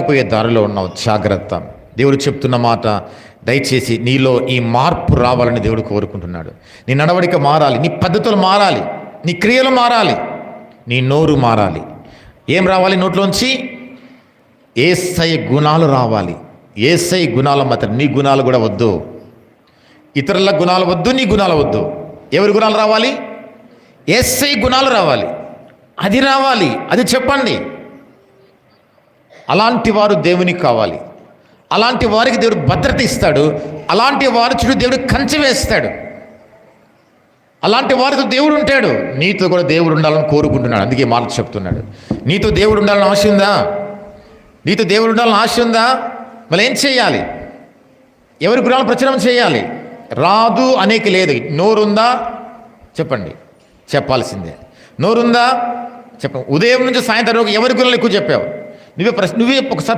పోయే దారిలో ఉన్నావు. జాగ్రత్త. దేవుడు చెప్తున్న మాట దయచేసి నీలో ఈ మార్పు రావాలని దేవుడు కోరుకుంటున్నాడు. నీ నడవడిక మారాలి. నీ పద్ధతులు మారాలి. నీ క్రియలు మారాలి. నీ నోరు మారాలి. ఏం రావాలి నోట్లోంచి? ఏసై గుణాలు రావాలి. ఏసై గుణాల మాత్రం నీ గుణాలు కూడా వద్దు. ఇతరుల గుణాలు వద్దు నీ గుణాలు వద్దు. ఎవరి గుణాలు రావాలి? ఏసై గుణాలు రావాలి. అది రావాలి. అది చెప్పండి. అలాంటి వారు దేవునికి కావాలి. అలాంటి వారికి దేవుడు భద్రత ఇస్తాడు. అలాంటి వారి చుట్టూ దేవుడు కంచె వేస్తాడు. అలాంటి వారితో దేవుడు ఉంటాడు. నీతో కూడా దేవుడు ఉండాలని కోరుకుంటున్నాడు. అందుకే మాట చెప్తున్నాడు. నీతో దేవుడు ఉండాలని ఆశ ఉందా? నీతో దేవుడు ఉండాలని ఆశ ఉందా? మళ్ళీ ఏం చేయాలి? ఎవరి గుణాలు ప్రచారం చేయాలి? రాదు అనేక లేదు. నోరుందా? చెప్పండి. చెప్పాల్సిందే. నోరుందా? చెప్ప ఉదయం నుంచి సాయంత్రం వరకు ఎవరి గురాలు ఎక్కువ చెప్పావు? నువ్వే ప్రశ్న నువ్వే ఒకసారి